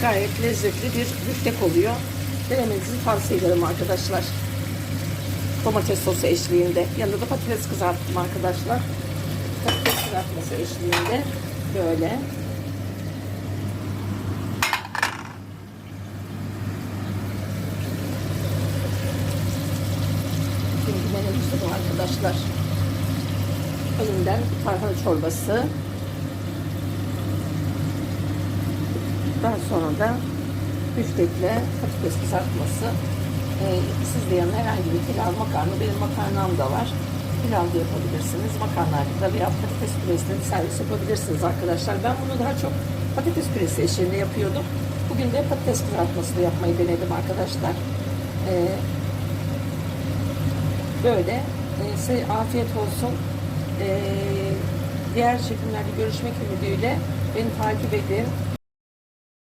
gayet lezzetli bir biftek oluyor. Denemenizi tavsiye ederim arkadaşlar. Domates sosu eşliğinde. Yanında da patates kızarttım arkadaşlar. Patates kızartması eşliğinde böyle. Şimdi menümüz de bu arkadaşlar. Önümden tarhana çorbası. Daha sonra da büftekle patates kızartması. Ee, siz de yanına herhangi bir pilav makarna, benim makarnam da var. Pilav da yapabilirsiniz. Makarnayla veya patates püresini servis yapabilirsiniz arkadaşlar. Ben bunu daha çok patates püresi eşliğinde yapıyordum. Bugün de patates kızartması yapmayı denedim arkadaşlar. Ee, böyle. Ee, size afiyet olsun. Ee, diğer çekimlerde görüşmek ümidiyle beni takip edin.